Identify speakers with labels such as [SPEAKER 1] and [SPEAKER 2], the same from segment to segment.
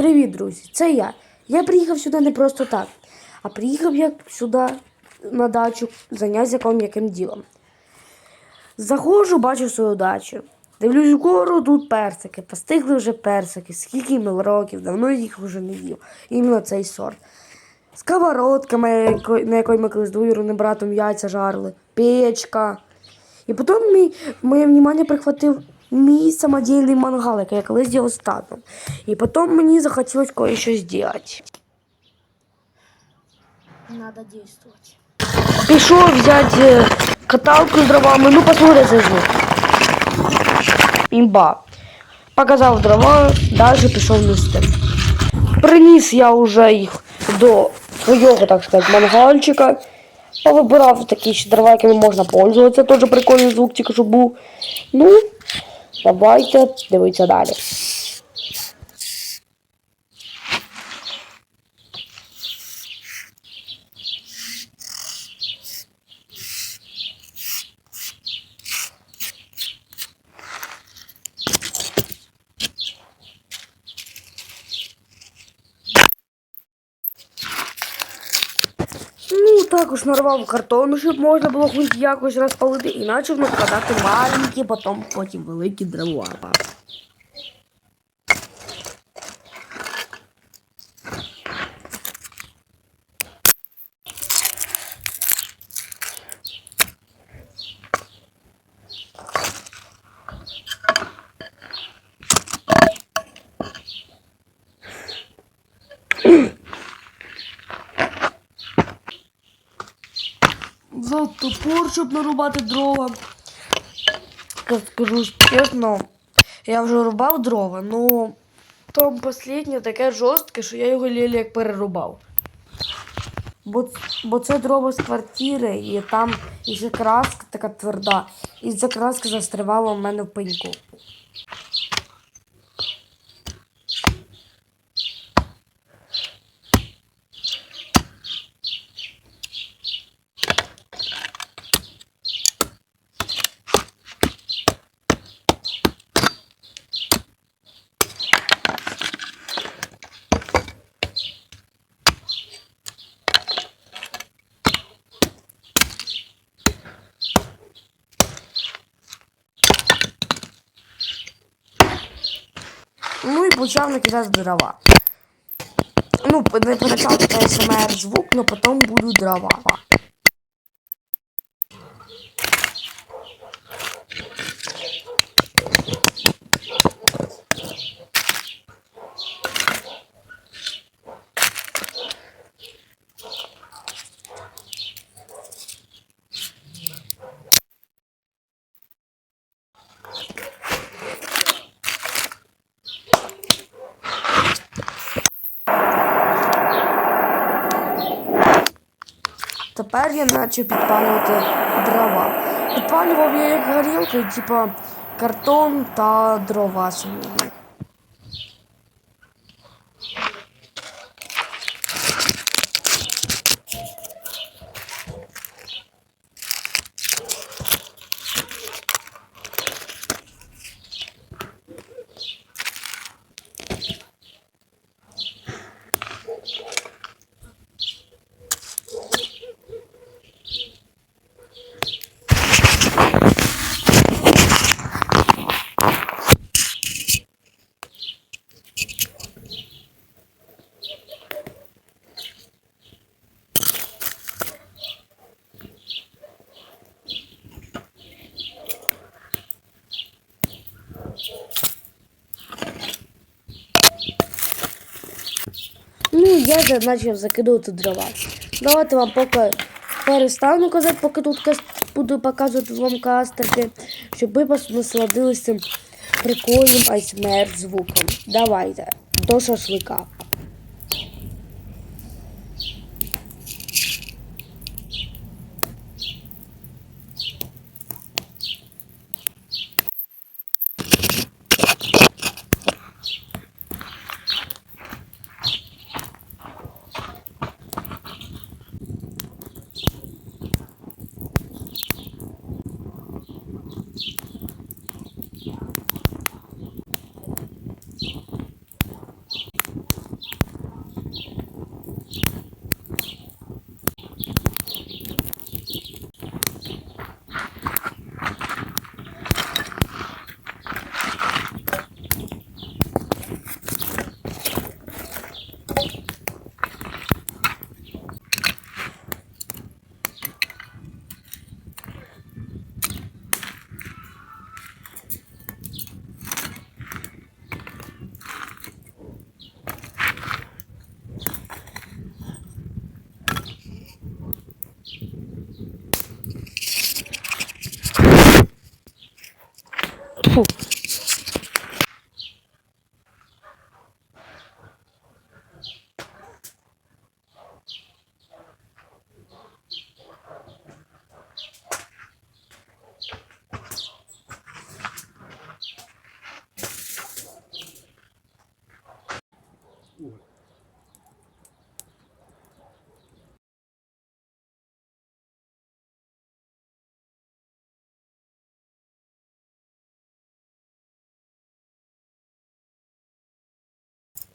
[SPEAKER 1] Привіт, друзі! Це я. Я приїхав сюди не просто так, а приїхав я сюди на дачу зайнятися яким ділом. Заходжу, бачу свою дачу. Дивлюсь вгору, тут персики. Постигли вже персики. Скільки їм років, давно їх вже не їв. Іменно цей сорт. Сковородка, на якої ми колись двоюродним братом яйця жарили, печка. І потім мій, моє внимання прихватив мій самодільний мангал, який я колись зробив з. І потім мені захотілося кое-що зробити.
[SPEAKER 2] Надо действовать.
[SPEAKER 1] Пішов взяти е, каталку з дровами, ну цей звук. Імба. Показав дрова, далі пішов нести. Приніс я вже їх до свого, так сказати, мангальчика. Повибирав такі ще дрова, якими можна пользуватися. Теж прикольний звук тільки що був. Ну, давайте дивитися далі. Ну, також нарвав картону, щоб можна було хоч якось розпалити, і почав накладати маленькі, потім потім великі дрова. Топор, щоб нарубати дрова. Скажу чесно, я вже рубав дрова, ну там останнє таке жорстке, що я його лілі як перерубав. Бо, бо це дрова з квартири, і там і краска така тверда, і ця краска застривала в мене в пеньку. Ну і почав накидати дрова. Ну, не почав СМР звук, але потім буду дрова. Тепер я почав підпалювати дрова. Підпалював я як горілку, типу картон та дрова самі. Ну, я вже почав закидувати дрова. Давайте вам поки перестану казати, поки тут буду показувати вам кастерки, щоб ви просто насладилися цим прикольним айсмер звуком. Давайте, до шашлика.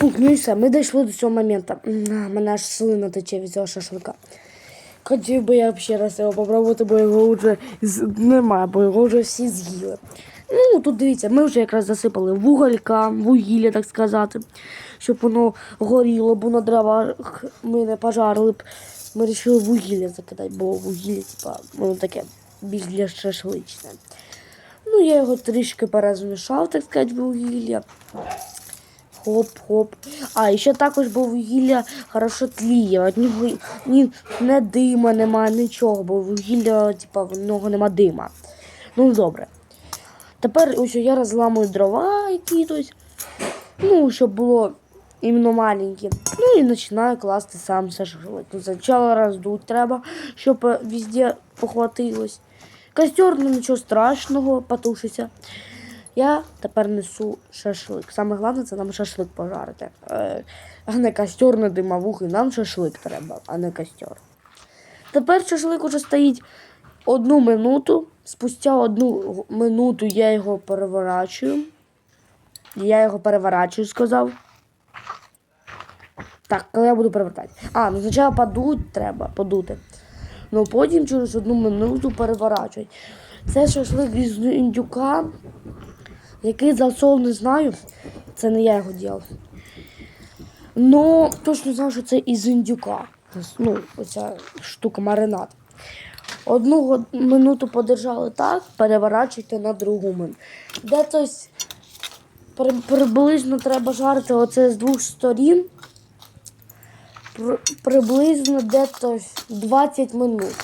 [SPEAKER 1] Фух, ну і все, ми дійшли до цього моменту. Мене аж слина тече від цього шашлика. Хотів би я ще раз його попробувати, бо його вже немає, бо його вже всі з'їли. Ну, тут дивіться, ми вже якраз засипали вуголька, вугілля, так сказати, щоб воно горіло, бо на дровах ми не пожарили б. Ми вирішили вугілля закидати, бо вугілля, типа, воно таке більш для шашличне. Ну, я його трішки перезмішав, так сказати, вугілля. Хоп-хоп. А, і ще також бо вугілля хорошо тліє. Від нього ні, не дима нема, нічого, бо вугілля, типа, в нього нема дима. Ну, добре. Тепер ось я розламую дрова якісь, ну, щоб було іменно маленькі. Ну і починаю класти сам шашлик. Ну, Спочатку роздуть треба, щоб е, везде похватилось. Костер, ну нічого страшного, потушиться. Я тепер несу шашлик. Саме головне це нам шашлик пожарити. Е, а не костер на димовухи. Нам шашлик треба, а не костер. Тепер шашлик уже стоїть одну минуту. Спустя одну минуту я його переворачую. Я його переворачую, сказав. Так, коли я буду перевертати. А, ну спочатку подуть треба, подути. Ну потім через одну минуту переворачують. Це шашлик із індюка, який засол не знаю. Це не я його робив. Ну, точно знаю, що це із індюка. Ну, оця штука маринад. Одну минуту подержали так, переворачуйте на другу минуту. Де тось при- приблизно треба жарити оце з двох сторін. При- приблизно дето 20 минут.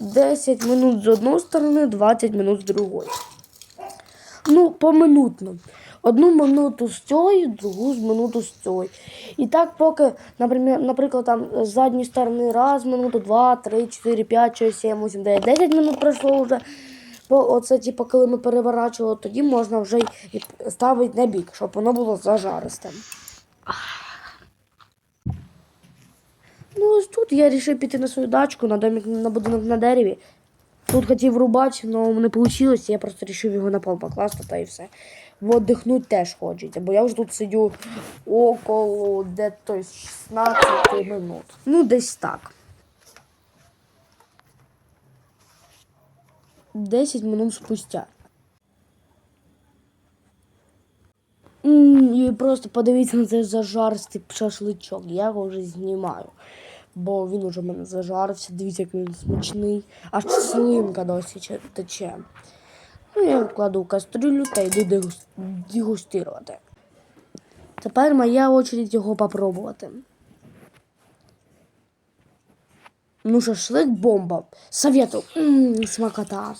[SPEAKER 1] 10 минут з одної сторони, 20 минут з другої. Ну, поминутно. Одну минуту з цієї, другу з минуту з цієї. І так, поки, наприклад, там з задньої сторони раз минуту, два, три, чотири, п'ять, шість, сім, вісім, дев'ять, десять минут пройшло вже. Бо оце, типу, коли ми переворачували, тоді можна вже і ставити на бік, щоб воно було зажаристим. Ну, ось тут я вирішив піти на свою дачку, на домик на будинок на дереві. Тут хотів рубати, але не вийшло, я просто вирішив його на пол покласти та і все. Віддихнути теж хочеться, бо я вже тут сидю около дето 16 минут. Ну, десь так. 10 минут спустя. І просто подивіться на цей зажаристий шашличок. Я його вже знімаю. Бо він уже в мене зажарився. Дивіться, як він смачний. Аж слинка досі тече. Ну, я вкладу в кастрюлю та йду дегус- дегустувати. Тепер моя очередь його попробувати. Ну, шашлик бомба. Советую. Смакота.